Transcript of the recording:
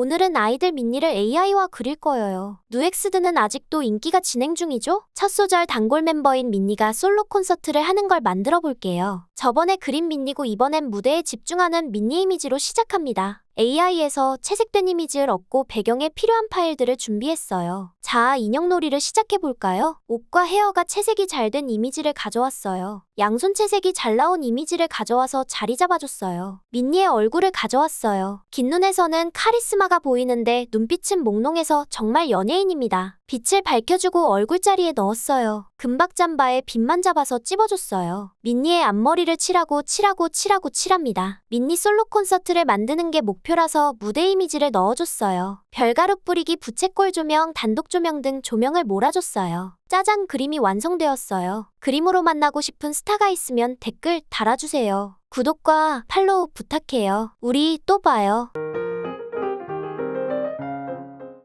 오늘은 아이들 민니를 AI와 그릴 거예요. 누엑스드는 아직도 인기가 진행 중이죠? 첫 소절 단골 멤버인 민니가 솔로 콘서트를 하는 걸 만들어 볼게요. 저번에 그린 민니고 이번엔 무대에 집중하는 민니 이미지로 시작합니다. AI에서 채색된 이미지를 얻고 배경에 필요한 파일들을 준비했어요. 자, 인형놀이를 시작해볼까요? 옷과 헤어가 채색이 잘 된 이미지를 가져왔어요. 양손 채색이 잘 나온 이미지를 가져와서 자리 잡아줬어요. 민니의 얼굴을 가져왔어요. 긴 눈에서는 카리스마가 보이는데 눈빛은 몽롱해서 정말 연예인입니다. 빛을 밝혀주고 얼굴자리에 넣었어요. 금박 잠바에 빛만 잡아서 찝어줬어요. 민니의 앞머리를 칠하고 칠하고 칠하고 칠합니다. 민니 솔로 콘서트를 만드는 게 목표라서 무대 이미지를 넣어줬어요. 별가루 뿌리기 부채꼴 조명, 단독 조명 등 조명을 몰아줬어요. 짜잔 그림이 완성되었어요. 그림으로 만나고 싶은 스타가 있으면 댓글 달아주세요. 구독과 팔로우 부탁해요. 우리 또 봐요.